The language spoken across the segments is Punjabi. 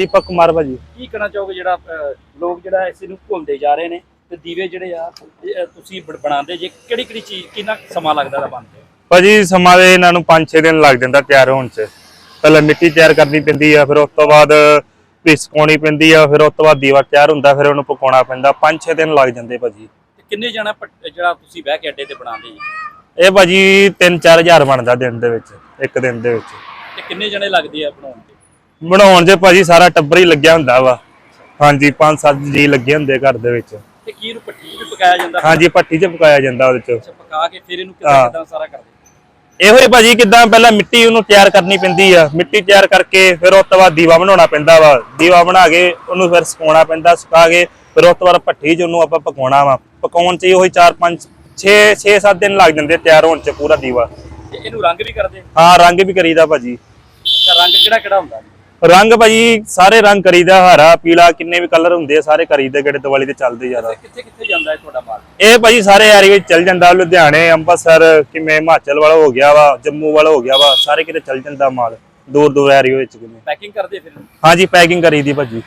ਦੀਪਕ ਕੁਮਾਰ ਭਾਜੀ। ਕੀ ਕਹਿਣਾ ਚਾਹੋਗੇ ਜਿਹੜਾ ਅਹ, ਲੋਕ ਜਿਹੜਾ ਇਸ ਨੂੰ ਭੁੱਲਦੇ ਜਾ ਰਹੇ ਨੇ ਤੇ ਦੀਵੇ ਜਿਹੜੇ ਆ ਇਹ, ਤੁਸੀਂ ਬਣ- ਬਣਾਉਂਦੇ ਜੇ ਕਿਹੜੀ ਕਿਹੜੀ ਚੀਜ਼ ਕਿੰਨਾ ਕੁ ਸਮਾਂ ਲੱਗਦਾ ਦਾ ਬਣਦੇ ਭਾਜੀ ਸਮਾਂ ਦੇ ਇਹਨਾਂ ਨੂੰ 5-6 ਦਿਨ ਲੱਗ ਜਾਂਦਾ ਤਿਆਰ ਹੋਣ 'ਚ। ਪਹਿਲਾਂ ਮਿੱਟੀ ਤਿਆਰ ਕਰਨੀ ਪੈਂਦੀ ਆ ਫਿਰ ਉਸ ਤੋਂ ਬਾਅਦ ਪਿਸ ਪਾਉਣੀ ਪੈਂਦੀ ਆ ਫਿਰ ਉਸ ਤੋਂ ਬਾਅਦ ਦੀਵਾ ਤਿਆਰ ਹੁੰਦਾ ਫਿਰ ਉਹਨੂੰ ਪਕਾਉਣਾ ਪੈਂਦਾ। 5-6 ਦਿਨ ਲੱਗ ਜਾਂਦੇ ਭਾਜੀ। ਤੇ ਕਿੰਨੇ ਜਣਾ ਜਿਹੜਾ ਤੁਸੀਂ ਬਹਿ ਕੇ ਅੱਡੇ ਤੇ ਬਣਾਉਂਦੇ ਜੀ? ਇਹ ਭਾਜੀ 3-4000 ਬਣਦਾ ਦਿਨ ਦੇ ਵਿੱਚ ਇੱਕ ਦਿਨ ਦੇ ਵਿੱਚ। ਤੇ ਕਿੰਨੇ ਜਣੇ ਲੱਗਦੇ ਆ ਬਣਾਉਣ ਤੇ ਬਣਾਉਣ 'ਚ ਭਾਜੀ ਸਾਰਾ ਟੱਬਰ ਹੀ ਲੱਗਿਆ ਹੁੰਦਾ ਵਾ। ਹਾਂਜੀ 5-7 ਜੀ ਲੱਗੇ ਹੁੰਦੇ ਘਰ ਦੇ ਵਿੱਚ। ਤੇ ਕੀ ਇਹਨੂੰ ਪੱਟੀ ਵੀ ਪਕਾਇਆ ਜਾਂਦਾ? ਹਾਂਜੀ ਭੱਠੀ 'ਚ ਪਕਾਇਆ ਜਾਂਦਾ ਉਹਦੇ 'ਚ। ਅੱਛਾ ਪਕਾ ਕੇ ਫਿਰ ਇਹਨੂੰ ਕਿਦਾਂ ਹਾਂ। ਕਿਦਾਂ ਸਾਰਾ ਕਰਦੇ? ਇਹੋ ਹੀ ਭਾਜੀ ਕਿਦਾਂ ਪਹਿਲਾਂ ਮਿੱਟੀ ਉਹਨੂੰ ਤਿਆਰ ਕਰਨੀ ਪੈਂਦੀ ਆ। ਮਿੱਟੀ ਤਿਆਰ ਕਰਕੇ ਫਿਰ ਉਸ ਤੋਂ ਬਾਅਦ ਦੀਵਾ ਬਣਾਉਣਾ ਪੈਂਦਾ ਵਾ। ਦੀਵਾ ਬਣਾ ਕੇ ਉਹਨੂੰ ਫਿਰ ਸੁਕਾਉਣਾ ਪੈਂਦਾ ਸੁਕਾ ਕੇ ਫਿਰ ਉਸ ਤੋਂ ਬਾਅਦ ਭੱਠੀ 'ਚ ਉਹਨੂੰ ਆਪਾਂ ਪਕਾਉਣਾ ਵਾ। ਪਕਾਉਣ 'ਚ ਹੀ ਉਹੀ 4 5 6 6 7 ਦਿਨ ਲੱਗ ਜਾਂਦੇ ਤਿਆਰ ਹੋਣ 'ਚ ਪੂਰਾ ਦੀਵਾ। ਤੇ ਇਹਨੂੰ ਰੰਗ ਵੀ ਕਰਦੇ? ਹਾਂ ਰੰਗ ਵੀ ਕਰੀਦਾ ਭਾਜੀ। ਤਾਂ ਰੰਗ ਕਿਹੜਾ ਕਿਹੜਾ ਹੁੰਦਾ? ਰੰਗ ਭਾਜੀ ਸਾਰੇ ਰੰਗ ਕਰੀਦਾ ਹਰਾ ਪੀਲਾ ਕਿੰਨੇ ਵੀ ਕਲਰ ਹੁੰਦੇ ਆ ਸਾਰੇ ਕਰੀਦੇ ਕਿਹੜੇ ਦੀਵਾਲੀ ਤੇ ਚੱਲਦੇ ਜ਼ਿਆਦਾ। ਕਿੱਥੇ ਕਿੱਥੇ ਜਾਂਦਾ ਹੈ ਤੁਹਾਡਾ ਮਾਲ? ਇਹ ਭਾਜੀ ਸਾਰੇ ਏਰੀਏ ਵਿੱਚ ਚੱਲ ਜਾਂਦਾ ਲੁਧਿਆਣੇ ਅੰਮ੍ਰਿਤਸਰ ਕਿਵੇਂ ਹਿਮਾਚਲ ਵਾਲਾ ਹੋ ਗਿਆ ਵਾ ਜੰਮੂ ਵਾਲਾ ਹੋ ਗਿਆ ਵਾ ਸਾਰੇ ਕਿਤੇ ਚੱਲ ਜਾਂਦਾ ਮਾਲ ਦੂਰ ਦੂਰ ਏਰੀਏ ਵਿੱਚ ਕਿਵੇਂ। ਪੈਕਿੰਗ ਕਰਦੇ ਫਿਰ? ਹਾਂਜੀ ਪੈਕਿੰਗ ਕਰੀਦੀ ਭਾਜੀ।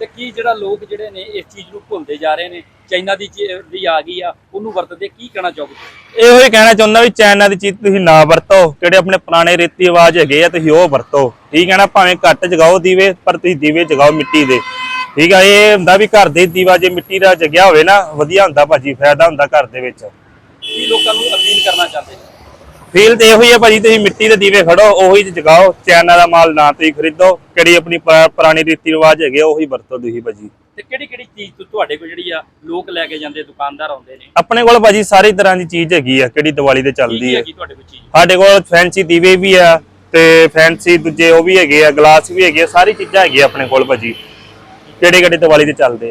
ਤੇ ਕੀ ਜਿਹੜਾ ਲੋਕ ਜਿਹੜੇ ਨੇ ਇਸ ਚੀਜ਼ ਨੂੰ ਭੁੱਲਦੇ ਜਾ ਰਹੇ ਨੇ? ਚਾਈਨਾ ਦੀ ਦੀ ਆ ਗਈ ਆ ਉਹਨੂੰ ਵਰਤਦੇ ਕੀ ਕਹਿਣਾ ਚਾਹੋਗੇ ਇਹੋ ਹੀ ਕਹਿਣਾ ਚਾਹੁੰਦਾ ਵੀ ਚਾਈਨਾ ਦੀ ਚੀਜ਼ ਤੁਸੀਂ ਨਾ ਵਰਤੋ ਜਿਹੜੇ ਆਪਣੇ ਪੁਰਾਣੇ ਰੀਤੀ ਰਿਵਾਜ ਹੈਗੇ ਆ ਤੁਸੀਂ ਉਹ ਵਰਤੋ। ਠੀਕ ਹੈ ਨਾ? ਭਾਵੇਂ ਘੱਟ ਜਗਾਓ ਦੀਵੇ ਪਰ ਤੁਸੀਂ ਦੀਵੇ ਜਗਾਓ ਮਿੱਟੀ ਦੇ। ਠੀਕ ਆ? ਇਹ ਹੁੰਦਾ ਵੀ ਘਰ ਦੇ ਦੀਵਾ ਜੇ ਮਿੱਟੀ ਦਾ ਜਗਿਆ ਹੋਵੇ ਨਾ ਵਧੀਆ ਹੁੰਦਾ ਭਾਜੀ ਫਾਇਦਾ ਹੁੰਦਾ ਘਰ ਦੇ ਵਿੱਚ। ਕੀ ਲੋਕਾਂ ਨੂੰ ਅਪੀਲ ਕਰਨਾ ਚਾਹੁੰਦੇ ਫੀਲ ਤੇ ਇਹੋ ਹੀ ਹੈ ਭਾਜੀ ਤੁਸੀਂ ਮਿੱਟੀ ਦੇ ਦੀਵੇ ਖੜੋ ਉਹੀ ਜਗਾਓ ਚਾਈਨਾ ਦਾ ਮਾਲ ਨਾ ਤੁਸੀਂ ਖਰੀਦੋ ਕਿਹੜੀ ਆਪਣੀ ਪੁਰਾ- ਪੁਰਾਣੀ ਰੀਤੀ ਰਿਵਾਜ ਹੈਗੇ ਆ, ਉਹੀ ਵਰਤੋ ਤੁਸੀਂ ਭਾਜੀ। ਤੇ ਕਿਹੜੀ ਕਿਹੜੀ ਚੀਜ਼ ਤੁਹਾਡੇ ਕੋਲ ਜਿਹੜੀ ਆ ਲੋਕ ਲੈ ਕੇ ਜਾਂਦੇ ਦੁਕਾਨਦਾਰ ਆਉਂਦੇ ਨੇ? ਆਪਣੇ ਕੋਲ ਭਾਜੀ ਸਾਰੀ ਤਰ੍ਹਾਂ ਦੀ ਚੀਜ਼ ਹੈਗੀ ਆ ਕਿਹੜੀ ਦੀਵਾਲੀ ਤੇ ਚੱਲਦੀ ਹੈ। ਹੈਗੀ ਤੁਹਾਡੇ ਕੋਲ ਚੀਜ਼? ਸਾਡੇ ਕੋਲ ਫੈਂਸੀ ਦੀਵੇ ਵੀ ਆ ਤੇ ਫੈਂਸੀ ਦੂਜੇ ਉਹ ਵੀ ਹੈਗੇ ਆ ਗਲਾਸ ਵੀ ਹੈਗੇ ਆ ਸਾਰੀ ਚੀਜ਼ਾਂ ਹੈਗੀਆਂ ਆਪਣੇ ਕੋਲ ਭਾਜੀ। ਕਿਹੜੇ ਕਿਹੜੇ ਦੀਵਾਲੀ ਤੇ ਚੱਲਦੇ